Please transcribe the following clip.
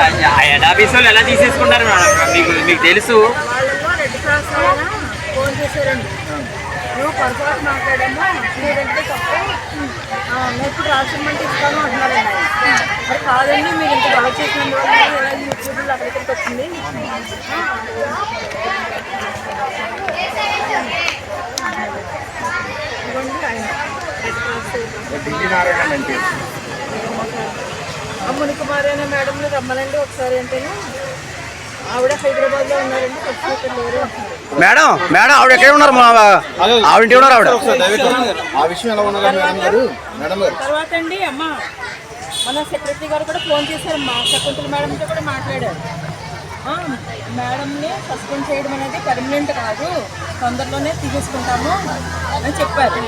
Office వాళ్ళు ఎలా తీసేసుకుంటారు madam? మీకు మీకు తెలుసు. వాళ్ళలో రెడ్ క్రాస్ ఆయన ఫోన్ చేశారండి. నువ్వు పొరపాటు మాట్లాడాము? స్టూడెంట్కి తప్ప. ఇస్తాను అంటున్నారండి మరి కాదండి మీరు ఇంత బాగా చేసినందువల్ల యూట్యూబ్లో అక్కడికి వచ్చింది? ఇదిగోండి ఆయన. ఆ మునికుమారి అనే మేడంని రమ్మనండి ఒకసారి అంటేనే? ఆవిడ హైదరాబాద్లో ఉన్నారండి ఇక్కడ లేరు. అంటున్నారు. మేడం మేడం ఆవిడ ఎక్కడ ఉన్నారు? మా ఆవిడ ఇంటి ఉన్నారు ఆవిడ? ఆ విషయం ఎలా ఉన్నదా మేడం గారు? మేడం గారు. తర్వాత అండి అమ్మ మన సెక్రటరీ గారు కూడా ఫోన్ చేశారు. మా శకుంతల మేడంతో కూడా మాట్లాడారు. ఆ, మేడంని సస్పెండ్ చేయడం అనేది పర్మనెంట్ కాదు. తొందరలోనే తీసేసుకుంటాము అని చెప్పారు.